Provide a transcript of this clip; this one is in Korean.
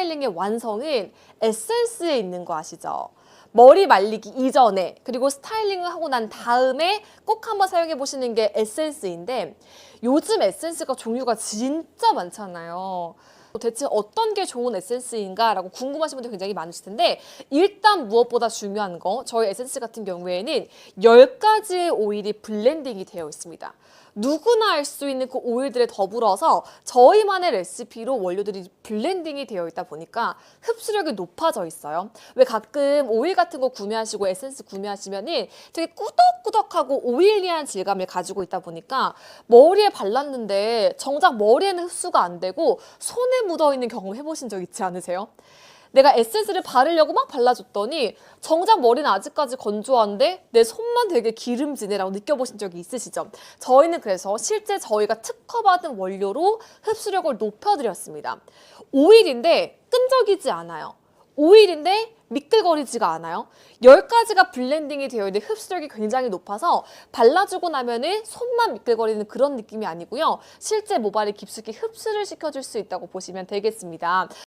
스타일링의 완성은 에센스에 있는 거 아시죠? 머리 말리기 이전에 그리고 스타일링을 하고 난 다음에 꼭 한번 사용해 보시는 게 에센스인데 요즘 에센스가 종류가 진짜 많잖아요. 대체 어떤 게 좋은 에센스인가라고 궁금하신 분들 굉장히 많으실 텐데 일단 무엇보다 중요한 거 저희 에센스 같은 경우에는 10가지의 오일이 블렌딩이 되어 있습니다. 누구나 알 수 있는 그 오일들에 더불어서 저희만의 레시피로 원료들이 블렌딩이 되어 있다 보니까 흡수력이 높아져 있어요. 왜 가끔 오일 같은 거 구매하시고 에센스 구매하시면은 되게 꾸덕꾸덕하고 오일리한 질감을 가지고 있다 보니까 머리에 발랐는데 정작 머리에는 흡수가 안 되고 손에 묻어 있는 경험 해보신 적 있지 않으세요? 내가 에센스를 바르려고 막 발라줬더니 정작 머리는 아직까지 건조한데 내 손만 되게 기름지네라고 느껴보신 적이 있으시죠? 저희는 그래서 실제 저희가 특허받은 원료로 흡수력을 높여드렸습니다. 오일인데 끈적이지 않아요. 오일인데 미끌거리지가 않아요. 10가지가 블렌딩이 되어 있는데 흡수력이 굉장히 높아서 발라주고 나면은 손만 미끌거리는 그런 느낌이 아니고요. 실제 모발이 깊숙이 흡수를 시켜줄 수 있다고 보시면 되겠습니다.